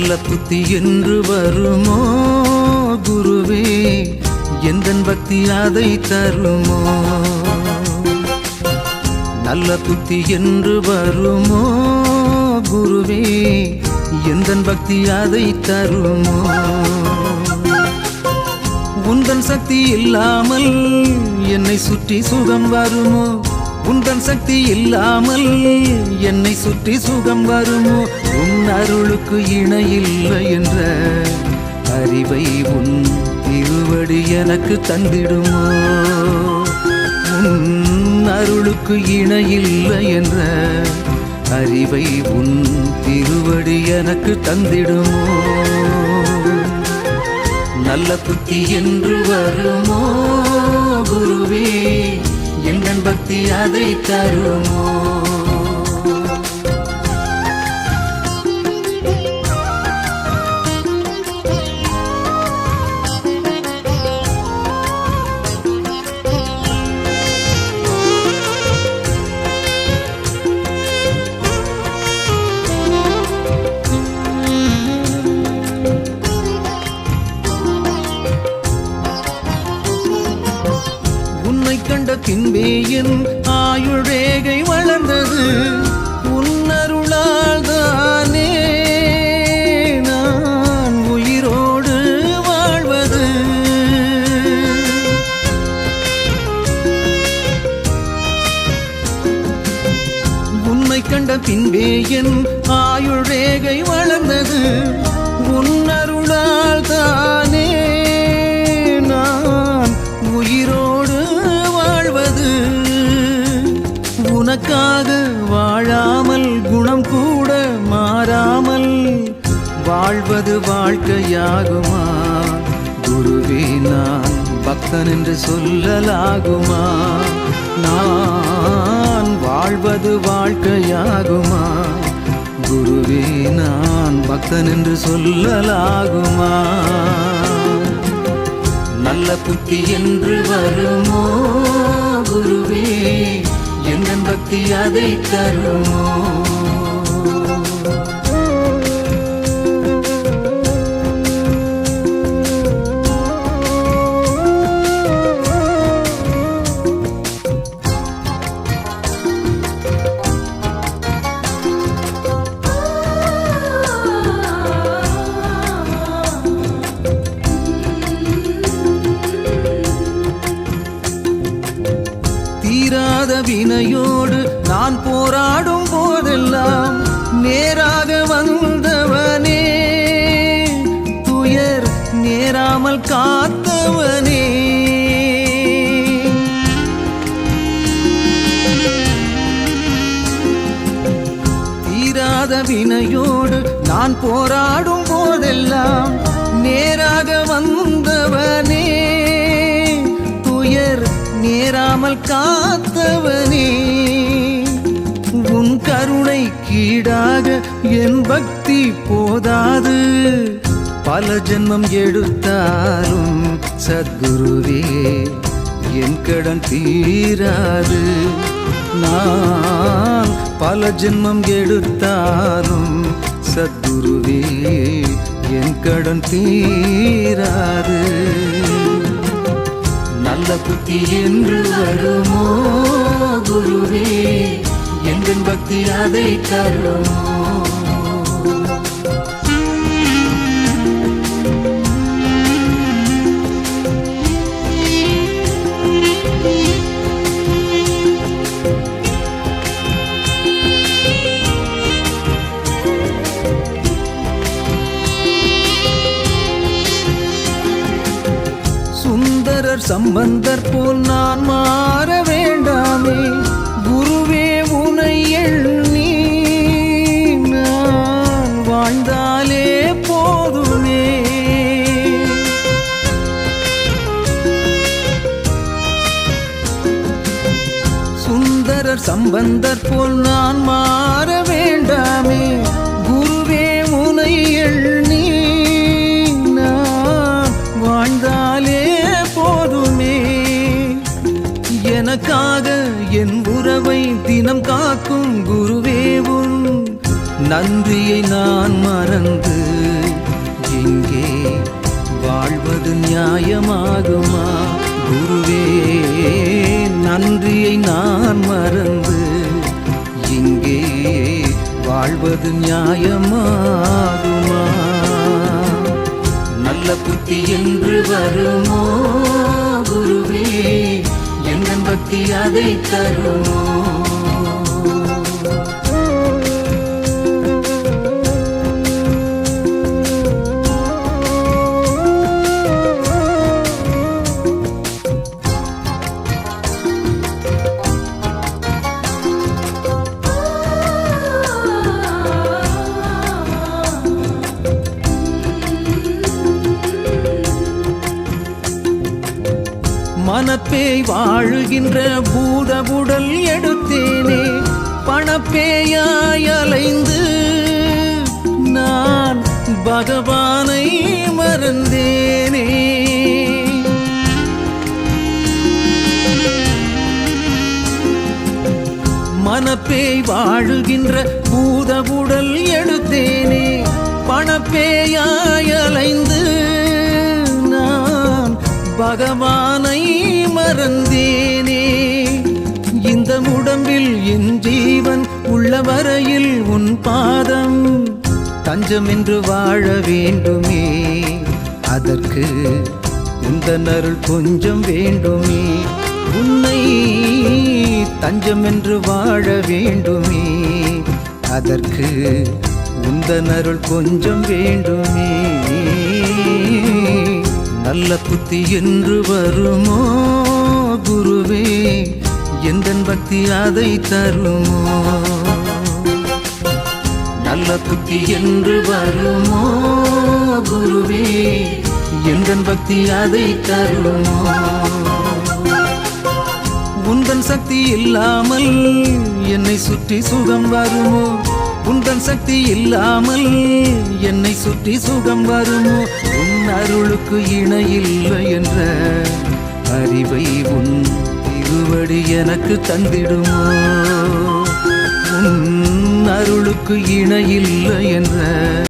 நல்ல புத்தி என்று வருமோ குருவே? எந்தன் பக்தி அதை தருமோ? நல்ல புத்தி என்று வருமோ குருவே? எந்தன் பக்தி அதை தருமோ? உந்தன் சக்தி இல்லாமல் என்னை சுற்றி சுகம் வருமோ? உந்தன் சக்தி இல்லாமல் என்னை சுற்றி சுகம் வருமோ? உன் அருளுக்கு இணையில்லை என்ற அறிவை உன் திருவடி எனக்கு தந்திடுமோ? உன் அருளுக்கு இணையில்லை என்ற அறிவை உன் திருவடி எனக்கு தந்திடுமோ? நல்ல புத்தி என்று வருமோ குருவே? எங்கள் பக்தி அதை தருமோ? உன்னை ஆயுள் ரேகை வளர்ந்தது. உன்னருளால் தானே நான் உயிரோடு வாழ்வது. உன்னை கண்ட பின்பே ஆயுள் ரேகை வளர்ந்தது. உன்னருளால் தானே வாழ்வது வாழ்க்கையாகுமா? குருவே நான் பக்தன் என்று சொல்லலாகுமா? நான் வாழ்வது வாழ்க்கையாகுமா? குருவே நான் பக்தன் என்று சொல்லலாகுமா? நல்ல புத்தி என்று வருமோ? குருவே எங்கள் பக்தி அதை தருமோ? தீராத வினையோடு நான் போராடும் போதெல்லாம் நேராக வந்தவனே. துயர் நேராமல் காத்தவனே. தீராத வினையோடு நான் போராடும் போதெல்லாம் நேராக வந்தவனே. நேராமல் காத்தவனே உன் கருணை கீடாக என் பக்தி போதாது. பல ஜென்மம் எடுத்தாலும் சத்குருவே என் கடன் தீராது. நான் பல ஜென்மம் எடுத்தாலும் சத்குருவே என் கடன் தீராது. நல்ல புத்தி என்று வருமோ குருவே? எங்கள் பக்தி அதை தருமோ? சுந்தரர் சம்பந்தர் போல் நான் மாற வேண்டாமே. குருவே உனை எண்ணி நான் வாழ்ந்தாலே போதுமே. சுந்தரர் சம்பந்தர் போல் நான் மாற வேண்டாமே. நன்றியை நான் மறந்து எங்கே வாழ்வது நியாயமாகுமா? குருவே நன்றியை நான் மறந்து இங்கே வாழ்வது நியாயமாகுமா? நல்ல புத்தி என்று வருமோ? குருவே என் பக்தி அதை தருமோ? மனப்பேய் வாழுகின்ற பூதபுடல் எடுத்தேனே. பணப்பேயாய் அலைந்து நான் பகவானை மறந்தேனே. மனப்பேய் வாழுகின்ற பூதபுடல் எடுத்தேனே. பணப்பேயாய் அலைந்து நான் பகவான் மறந்தேனே இந்த உடம்பில் என் ஜீவன் உள்ள வரையில் உன் பாதம். தஞ்சம் என்று வாழ வேண்டுமே. அதற்கு உந்தன் அருள் கொஞ்சம் வேண்டுமே. உன்னை தஞ்சம் என்று வாழ வேண்டுமே. அதற்கு உந்தன் அருள் கொஞ்சம் வேண்டுமே. நல்ல புத்தி என்று வருமோ? குருவே எந்த பக்தி அதை தருமோ? நல்ல புத்தி என்று வருமோ குருவே எந்த பக்தி அதை தருமோ? உந்தன் சக்தி இல்லாமல் என்னை சுற்றி சுகம் வருமோ? உந்தன் சக்தி இல்லாமல் என்னை சுற்றி சுகம் வருமோ? உன் அருளுக்கு இணையில்லை என்ற அறிவை உன் திருவடி எனக்கு தந்திடுமோ? உன் அருளுக்கு இணையில்லை என்ற